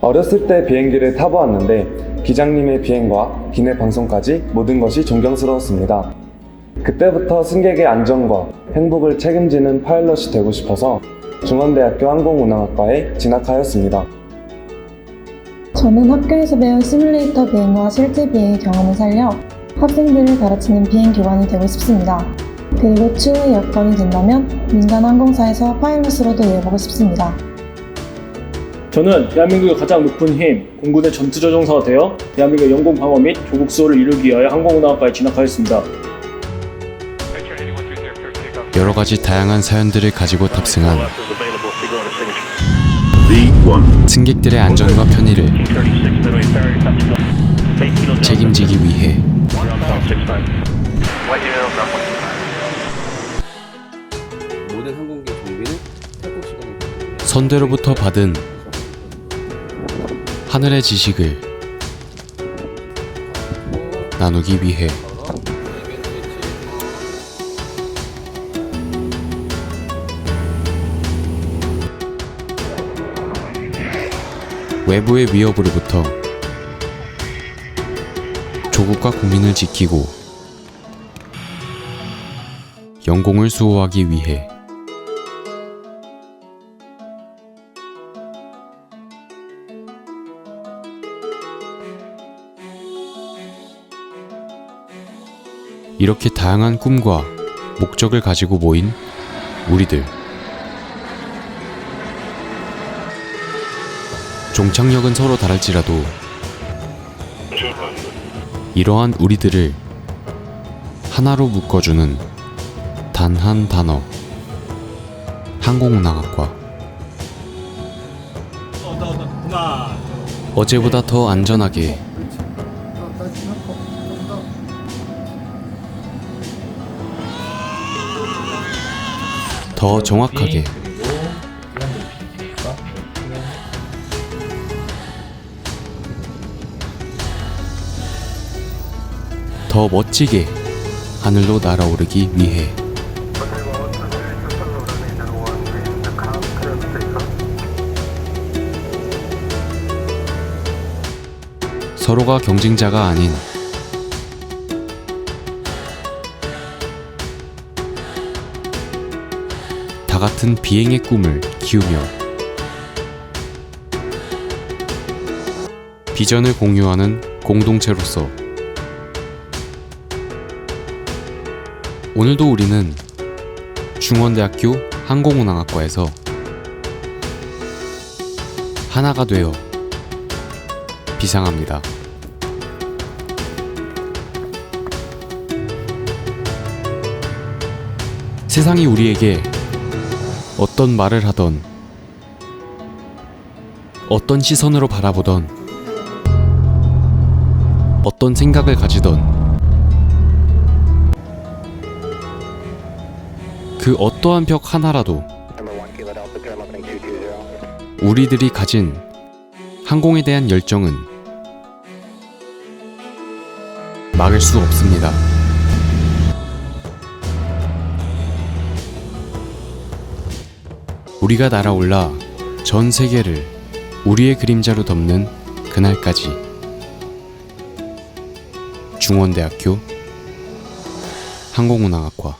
어렸을 때 비행기를 타보았는데 기장님의 비행과 기내 방송까지 모든 것이 존경스러웠습니다. 그때부터 승객의 안전과 행복을 책임지는 파일럿이 되고 싶어서 중원대학교 항공운항학과에 진학하였습니다. 저는 학교에서 배운 시뮬레이터 비행과 실제 비행의 경험을 살려 학생들을 가르치는 비행 교관이 되고 싶습니다. 그리고 추후에 여건이 된다면 민간 항공사에서 파일럿으로도 일해보고 싶습니다. 저는 대한민국의 가장 높은 힘, 공군의 전투조종사가 되어 대한민국의 영공 방어 및 조국 수호를 이루기 위하여 항공운항학과에 진학하였습니다. 여러 가지 다양한 사연들을 가지고 탑승한 승객들의 안전과 편의를 책임지기 위해 모든 항공기 정비는 선대로부터 받은 하늘의 지식을 나누기 위해. 외부의 위협으로부터 조국과 국민을 지키고 영공을 수호하기 위해 이렇게 다양한 꿈과 목적을 가지고 모인 우리들. 종착역은 서로 다를지라도 이러한 우리들을 하나로 묶어주는 단 한 단어. 항공운항학과. 어제보다 더 안전하게 더 정확하게. 더 멋지게 하늘로 날아오르기 위해. 서로가 경쟁자가 아닌 다 같은 비행의 꿈을 키우며 비전을 공유하는 공동체로서 오늘도 우리는 중원대학교 항공운항학과에서 하나가 되어 비상합니다. 세상이 우리에게 어떤 말을 하던 어떤 시선으로 바라보던 어떤 생각을 가지던 그 어떠한 벽 하나라도 우리들이 가진 항공에 대한 열정은 막을 수 없습니다. 우리가 날아올라 전 세계를 우리의 그림자로 덮는 그날까지. 중원대학교 항공운항학과